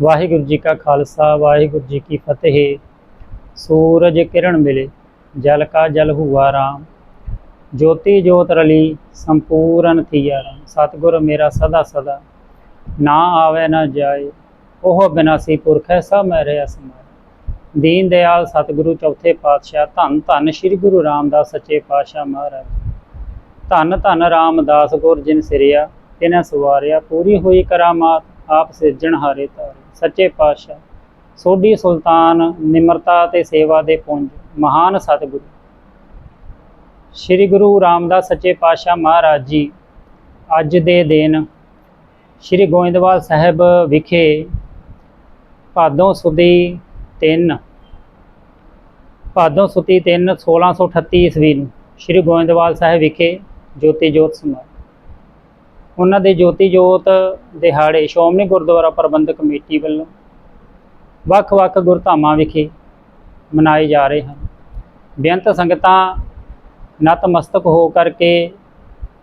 ਵਾਹਿਗੁਰੂ ਜੀ ਕਾ ਖਾਲਸਾ, ਵਾਹਿਗੁਰੂ ਜੀ ਕੀ ਫਤਿਹ। ਸੂਰਜ ਕਿਰਨ ਮਿਲੇ, ਜਲ ਕਾ ਜਲ ਹੁਆ ਰਾਮ। ਜੋਤੀ ਜੋਤ ਰਲੀ, ਸੰਪੂਰਨ ਥੀਆ ਰਾਮ। ਸਤਿਗੁਰ ਮੇਰਾ ਸਦਾ ਸਦਾ, ਨਾ ਆਵੇ ਨਾ ਜਾਏ। ਉਹ ਬਿਨਾਸੀ ਪੁਰਖ ਹੈ, ਸਭ ਮੈਂ ਰਿਹਾ ਸਮਾਏ। ਦੀਨ ਦਿਆਲ ਸਤਿਗੁਰੂ ਚੌਥੇ ਪਾਤਸ਼ਾਹ, ਧੰਨ ਧੰਨ ਸ੍ਰੀ ਗੁਰੂ ਰਾਮਦਾਸ ਸੱਚੇ ਪਾਤਸ਼ਾਹ ਮਹਾਰਾਜ। ਧੰਨ ਧੰਨ ਰਾਮਦਾਸ ਗੁਰ ਜਿਨ ਸਿਰਿਆ, ਤਿਨੈ ਸਵਾਰਿਆ, ਪੂਰੀ ਹੋਈ ਕਰਾਮਾਤ, ਆਪ ਸਿਰਜਣ ਹਾਰੇ ਤਾਰੇ ਸੱਚੇ ਪਾਤਸ਼ਾਹ, ਸੋਢੀ ਸੁਲਤਾਨ ਨਿਮਰਤਾ ਤੇ ਸੇਵਾ ਦੇ ਪੁੰਜ, ਮਹਾਨ ਸਤਿਗੁਰੂ। ਸ੍ਰੀ ਗੁਰੂ ਰਾਮਦਾਸ ਸੱਚੇ ਪਾਤਸ਼ਾਹ ਮਹਾਰਾਜ ਜੀ, ਅੱਜ ਦੇ ਦਿਨ ਸ੍ਰੀ ਗੋਇੰਦਵਾਲ ਸਾਹਿਬ ਵਿਖੇ ਭਾਦੋਂ ਸੁਦੀ 3 ਭਾਦੋਂ ਸੁਤੀ 3 1638 ਈਸਵੀ ਨੂੰ ਸ੍ਰੀ ਗੋਇੰਦਵਾਲ ਸਾਹਿਬ ਵਿਖੇ ਜੋਤੀ ਜੋਤ ਸਮਾਏ ਉਹਨਾਂ ਦੇ ਜੋਤੀ ਜੋਤ ਦਿਹਾੜੇ ਸ਼੍ਰੋਮਣੀ ਗੁਰਦੁਆਰਾ ਪ੍ਰਬੰਧਕ ਕਮੇਟੀ ਵੱਲੋਂ ਵੱਖ-ਵੱਖ ਗੁਰਧਾਮਾਂ ਵਿਖੇ ਮਨਾਏ ਜਾ ਰਹੇ ਹਨ। ਬੇਅੰਤ ਸੰਗਤਾਂ ਨਤਮਸਤਕ ਹੋ ਕਰਕੇ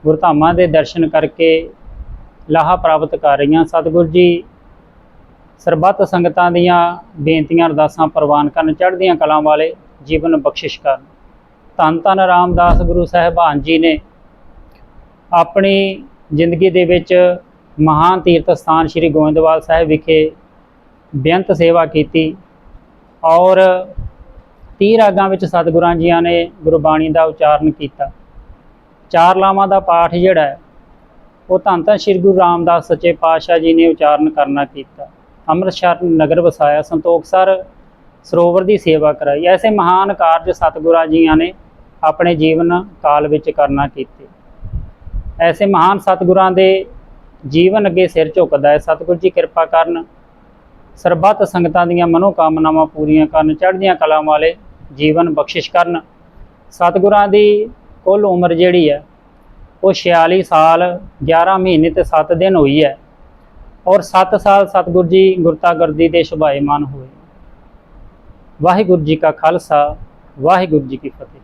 ਗੁਰਧਾਮਾਂ ਦੇ ਦਰਸ਼ਨ ਕਰਕੇ ਲਾਹਾ ਪ੍ਰਾਪਤ ਕਰ ਰਹੀਆਂ। ਸਤਿਗੁਰ ਜੀ, ਸਰਬੱਤ ਸੰਗਤਾਂ ਦੀਆਂ ਬੇਨਤੀਆਂ, ਅਰਦਾਸਾਂ ਪ੍ਰਵਾਨ ਕਰਨ ਚੜ੍ਹਦੀਆਂ ਕਲਾਂ ਵਾਲੇ ਜੀਵਨ ਬਖਸ਼ਿਸ਼ ਕਰਨ। ਧੰਨ ਧੰਨ ਰਾਮਦਾਸ ਗੁਰੂ ਸਾਹਿਬਾਨ ਜੀ ਨੇ ਆਪਣੀ ਜ਼ਿੰਦਗੀ ਦੇ ਵਿੱਚ ਮਹਾਨ ਤੀਰਥ ਸਥਾਨ ਸ੍ਰੀ ਗੋਇੰਦਵਾਲ ਸਾਹਿਬ ਵਿਖੇ ਬੇਅੰਤ ਸੇਵਾ ਕੀਤੀ ਔਰ 30 ਰਾਗਾਂ ਵਿੱਚ ਸਤਿਗੁਰਾਂ ਜੀਆਂ ਨੇ ਗੁਰਬਾਣੀ ਦਾ ਉਚਾਰਨ ਕੀਤਾ। ਚਾਰ ਲਾਵਾਂ ਦਾ ਪਾਠ ਜਿਹੜਾ ਹੈ, ਉਹ ਧੰਨ ਧੰਨ ਸ੍ਰੀ ਗੁਰੂ ਰਾਮਦਾਸ ਸੱਚੇ ਪਾਤਸ਼ਾਹ ਜੀ ਨੇ ਉਚਾਰਨ ਕਰਨਾ ਕੀਤਾ। ਅੰਮ੍ਰਿਤਸਰ ਨਗਰ ਵਸਾਇਆ ਸੰਤੋਖਸਰ ਸਰੋਵਰ ਦੀ ਸੇਵਾ ਕਰਾਈ। ਐਸੇ ਮਹਾਨ ਕਾਰਜ ਸਤਿਗੁਰਾਂ ਜੀਆਂ ਨੇ ਆਪਣੇ ਜੀਵਨ ਕਾਲ ਵਿੱਚ ਕਰਨਾ ਕੀਤੇ। ਐਸੇ ਮਹਾਨ ਸਤਿਗੁਰਾਂ ਦੇ ਜੀਵਨ ਅੱਗੇ ਸਿਰ ਝੁਕਦਾ ਹੈ। ਸਤਿਗੁਰ ਜੀ ਕਿਰਪਾ ਕਰਨ ਸਰਬੱਤ ਸੰਗਤਾਂ ਦੀਆਂ ਮਨੋਕਾਮਨਾਵਾਂ ਪੂਰੀਆਂ ਕਰਨ, ਚੜ੍ਹਦੀਆਂ ਕਲਾਂ ਵਾਲੇ ਜੀਵਨ ਬਖਸ਼ਿਸ਼ ਕਰਨ। ਸਤਿਗੁਰਾਂ ਦੀ ਕੁੱਲ ਉਮਰ ਜਿਹੜੀ ਹੈ, ਉਹ 46 ਸਾਲ 11 ਮਹੀਨੇ ਤੇ 7 ਦਿਨ ਹੋਈ ਹੈ ਔਰ 7 ਸਾਲ ਸਤਿਗੁਰ ਜੀ ਗੁਰਤਾਗਰਦੀ ਦੇ ਸੁਭਾਏਮਾਨ ਹੋਏ। ਵਾਹਿਗੁਰੂ ਜੀ ਕਾ ਖਾਲਸਾ, ਵਾਹਿਗੁਰੂ ਜੀ ਕੀ ਫਤਿਹ।